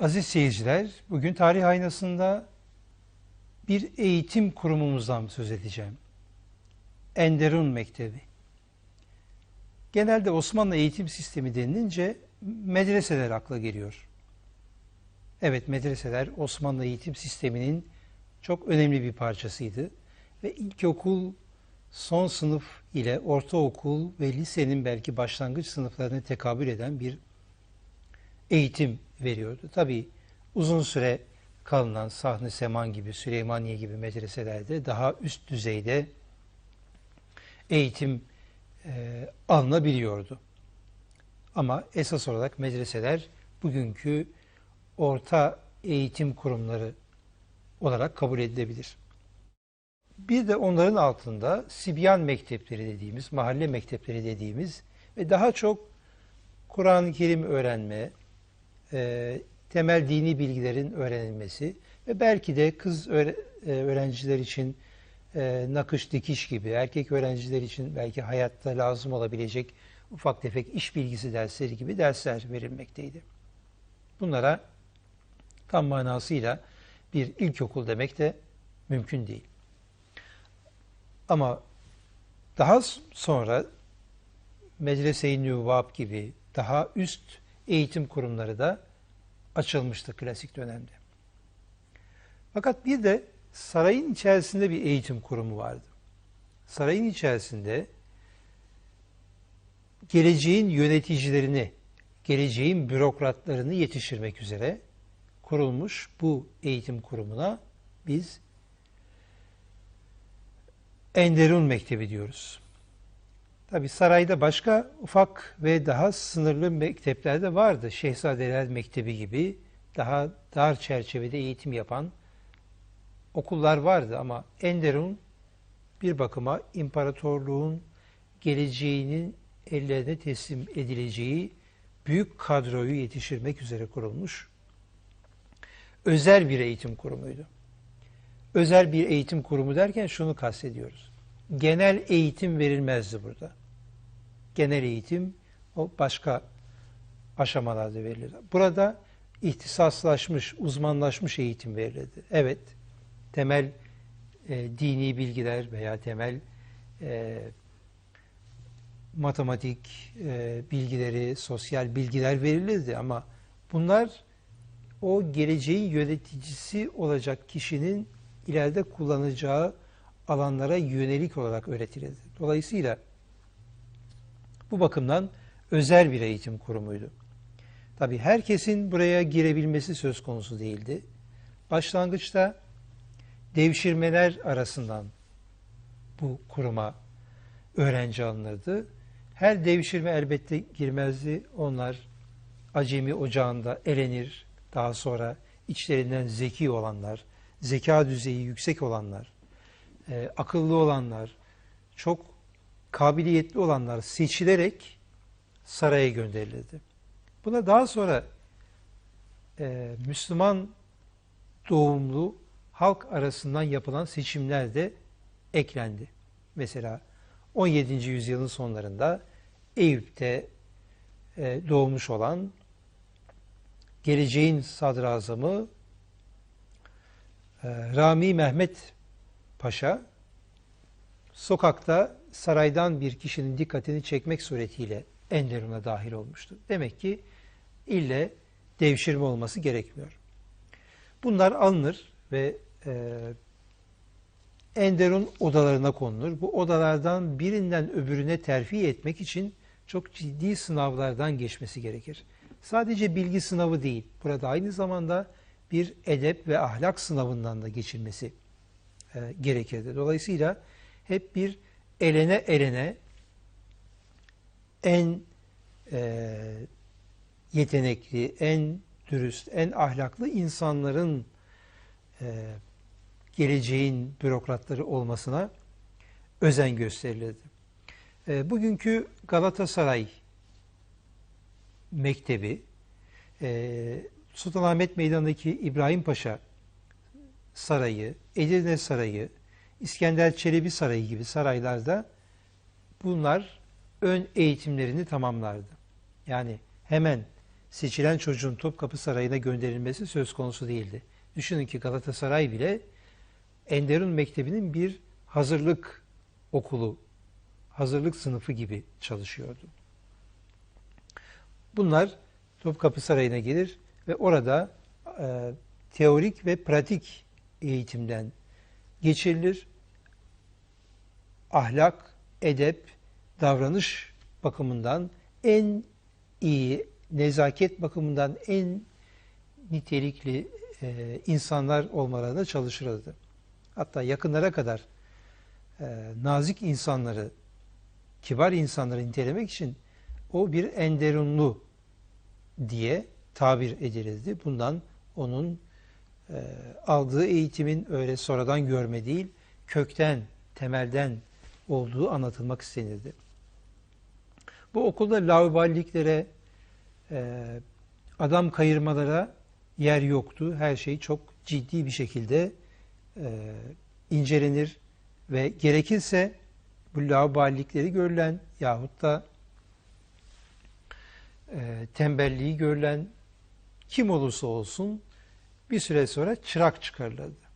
Aziz seyirciler, bugün tarih aynasında bir eğitim kurumumuzdan söz edeceğim. Enderun Mektebi. Genelde Osmanlı eğitim sistemi denilince medreseler akla geliyor. Evet medreseler Osmanlı eğitim sisteminin çok önemli bir parçasıydı. Ve ilkokul son sınıf ile ortaokul ve lisenin belki başlangıç sınıflarına tekabül eden bir eğitim veriyordu. Tabii uzun süre kalınan Sahne Seman gibi, Süleymaniye gibi medreselerde daha üst düzeyde eğitim e, alınabiliyordu. Ama esas olarak medreseler bugünkü orta eğitim kurumları olarak kabul edilebilir. Bir de onların altında Sibyan mektepleri dediğimiz, mahalle mektepleri dediğimiz ve daha çok Kur'an-ı Kerim öğrenme, e, temel dini bilgilerin öğrenilmesi ve belki de kız e, öğrenciler için e, nakış dikiş gibi, erkek öğrenciler için belki hayatta lazım olabilecek ufak tefek iş bilgisi dersleri gibi dersler verilmekteydi. Bunlara tam manasıyla bir ilkokul demek de mümkün değil. Ama daha sonra Medrese-i Nüvab gibi daha üst eğitim kurumları da açılmıştı klasik dönemde. Fakat bir de sarayın içerisinde bir eğitim kurumu vardı. Sarayın içerisinde geleceğin yöneticilerini, geleceğin bürokratlarını yetiştirmek üzere kurulmuş bu eğitim kurumuna biz Enderun Mektebi diyoruz. Tabi sarayda başka ufak ve daha sınırlı mektepler de vardı. Şehzadeler Mektebi gibi daha dar çerçevede eğitim yapan okullar vardı ama Enderun bir bakıma imparatorluğun geleceğinin ellerine teslim edileceği büyük kadroyu yetiştirmek üzere kurulmuş özel bir eğitim kurumuydu. Özel bir eğitim kurumu derken şunu kastediyoruz. Genel eğitim verilmezdi burada. Genel eğitim o başka aşamalarda verilir. Burada ihtisaslaşmış, uzmanlaşmış eğitim verilirdi. Evet, temel e, dini bilgiler veya temel e, matematik e, bilgileri, sosyal bilgiler verilirdi ama bunlar o geleceğin yöneticisi olacak kişinin ileride kullanacağı alanlara yönelik olarak öğretilirdi. Dolayısıyla bu bakımdan özel bir eğitim kurumuydu. Tabi herkesin buraya girebilmesi söz konusu değildi. Başlangıçta devşirmeler arasından bu kuruma öğrenci alınırdı. Her devşirme elbette girmezdi. Onlar acemi ocağında elenir. Daha sonra içlerinden zeki olanlar, zeka düzeyi yüksek olanlar, e, akıllı olanlar, çok kabiliyetli olanlar seçilerek saraya gönderilirdi. Buna daha sonra e, Müslüman doğumlu halk arasından yapılan seçimler de eklendi. Mesela 17. yüzyılın sonlarında Eyüp'te e, doğmuş olan geleceğin sadrazamı e, Rami Mehmet Paşa sokakta saraydan bir kişinin dikkatini çekmek suretiyle Enderun'a dahil olmuştu. Demek ki ille devşirme olması gerekmiyor. Bunlar alınır ve e, Enderun odalarına konulur. Bu odalardan birinden öbürüne terfi etmek için çok ciddi sınavlardan geçmesi gerekir. Sadece bilgi sınavı değil, burada aynı zamanda bir edep ve ahlak sınavından da geçilmesi e, gerekirdi. Dolayısıyla hep bir elene elene en e, yetenekli, en dürüst, en ahlaklı insanların e, geleceğin bürokratları olmasına özen gösterilirdi. E, bugünkü Galatasaray Mektebi, e, Sultanahmet Meydanı'ndaki İbrahim Paşa Sarayı, Edirne Sarayı, İskender Çelebi Sarayı gibi saraylarda bunlar ön eğitimlerini tamamlardı. Yani hemen seçilen çocuğun Topkapı Sarayı'na gönderilmesi söz konusu değildi. Düşünün ki Galatasaray bile Enderun Mektebi'nin bir hazırlık okulu, hazırlık sınıfı gibi çalışıyordu. Bunlar Topkapı Sarayı'na gelir ve orada e, teorik ve pratik eğitimden geçirilir. Ahlak, edep, davranış bakımından en iyi, nezaket bakımından en nitelikli e, insanlar olmalarına çalışılırdı. Hatta yakınlara kadar e, nazik insanları, kibar insanları nitelemek için o bir enderunlu diye tabir edilirdi. Bundan onun e, aldığı eğitimin öyle sonradan görme değil, kökten, temelden olduğu anlatılmak istenirdi. Bu okulda lauballiklere, e, adam kayırmalara yer yoktu. Her şey çok ciddi bir şekilde e, incelenir ve gerekirse bu lauballikleri görülen yahut da e, tembelliği görülen kim olursa olsun bir süre sonra çırak çıkarılırdı.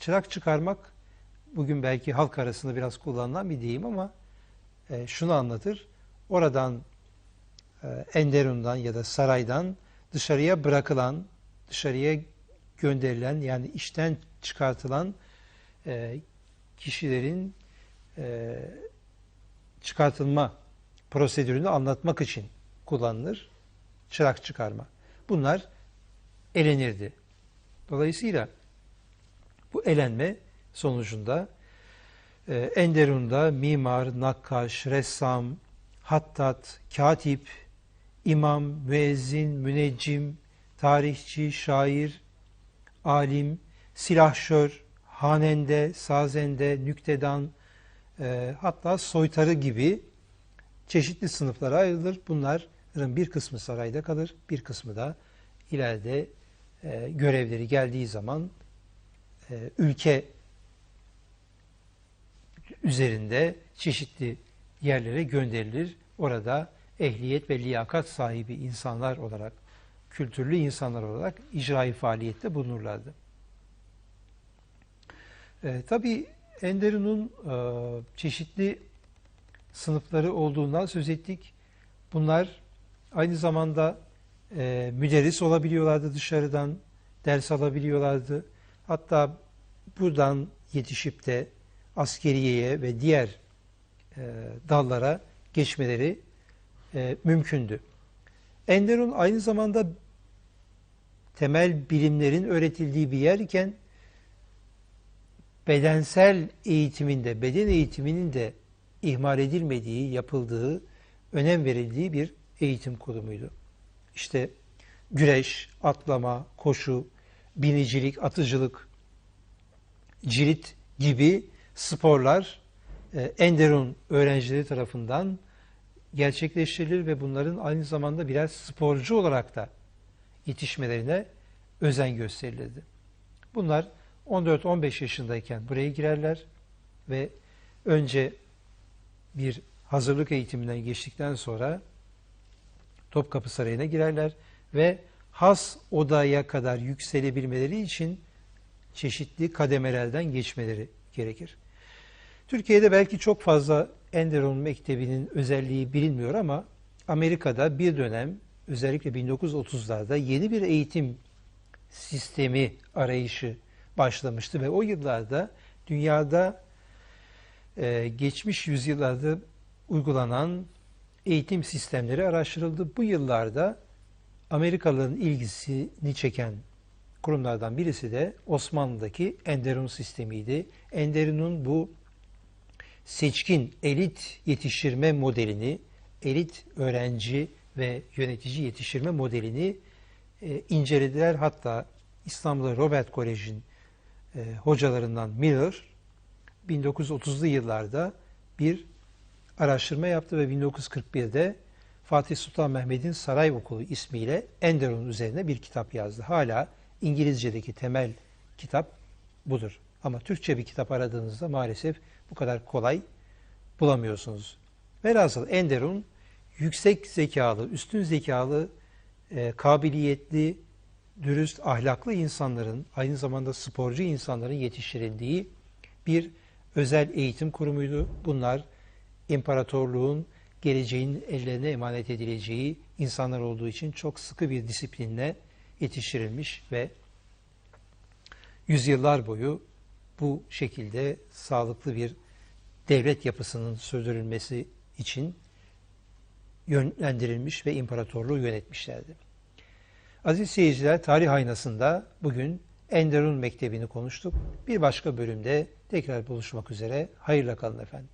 Çırak çıkarmak bugün belki halk arasında biraz kullanılan bir deyim ama e, şunu anlatır. Oradan e, Enderun'dan ya da saraydan dışarıya bırakılan, dışarıya gönderilen yani işten çıkartılan e, kişilerin e, çıkartılma prosedürünü anlatmak için kullanılır. Çırak çıkarma. Bunlar elenirdi. Dolayısıyla bu elenme sonucunda e, Enderun'da mimar, nakkaş, ressam, hattat, katip, imam, müezzin, müneccim, tarihçi, şair, alim, silahşör, hanende, sazende, nüktedan, e, hatta soytarı gibi çeşitli sınıflara ayrılır. Bunların bir kısmı sarayda kalır, bir kısmı da ileride e, görevleri geldiği zaman e, ülke üzerinde çeşitli yerlere gönderilir. Orada ehliyet ve liyakat sahibi insanlar olarak, kültürlü insanlar olarak icraî faaliyette bulunurlardı. E, tabii Enderun'un e, çeşitli sınıfları olduğundan söz ettik. Bunlar aynı zamanda e, müderris olabiliyorlardı dışarıdan, ders alabiliyorlardı. Hatta buradan yetişip de askeriyeye ve diğer e, dallara geçmeleri e, mümkündü. Enderun aynı zamanda temel bilimlerin öğretildiği bir yer iken bedensel eğitiminde, beden eğitiminin de ihmal edilmediği, yapıldığı, önem verildiği bir eğitim kurumuydu. İşte güreş, atlama, koşu, binicilik, atıcılık, cirit gibi sporlar e, Enderun öğrencileri tarafından gerçekleştirilir ve bunların aynı zamanda birer sporcu olarak da yetişmelerine özen gösterilirdi. Bunlar 14-15 yaşındayken buraya girerler ve önce bir hazırlık eğitiminden geçtikten sonra Topkapı Sarayı'na girerler ve has odaya kadar yükselebilmeleri için çeşitli kademelerden geçmeleri gerekir. Türkiye'de belki çok fazla Enderun Mektebi'nin özelliği bilinmiyor ama Amerika'da bir dönem özellikle 1930'larda yeni bir eğitim sistemi arayışı başlamıştı ve o yıllarda dünyada geçmiş yüzyıllarda uygulanan eğitim sistemleri araştırıldı. Bu yıllarda Amerikalıların ilgisini çeken kurumlardan birisi de Osmanlı'daki Enderun sistemiydi. Enderun'un bu seçkin elit yetiştirme modelini, elit öğrenci ve yönetici yetiştirme modelini e, incelediler. Hatta İstanbul'da Robert Kolej'in e, hocalarından Miller 1930'lu yıllarda bir araştırma yaptı ve 1941'de Fatih Sultan Mehmet'in Saray Okulu ismiyle Enderun üzerine bir kitap yazdı. Hala İngilizce'deki temel kitap budur. Ama Türkçe bir kitap aradığınızda maalesef bu kadar kolay bulamıyorsunuz. Velhasıl Enderun yüksek zekalı, üstün zekalı e, kabiliyetli, dürüst, ahlaklı insanların, aynı zamanda sporcu insanların yetiştirildiği bir özel eğitim kurumuydu. Bunlar imparatorluğun geleceğin ellerine emanet edileceği insanlar olduğu için çok sıkı bir disiplinle yetiştirilmiş ve yüzyıllar boyu bu şekilde sağlıklı bir devlet yapısının sürdürülmesi için yönlendirilmiş ve imparatorluğu yönetmişlerdi. Aziz seyirciler, tarih aynasında bugün Enderun Mektebi'ni konuştuk. Bir başka bölümde tekrar buluşmak üzere. Hayırla kalın efendim.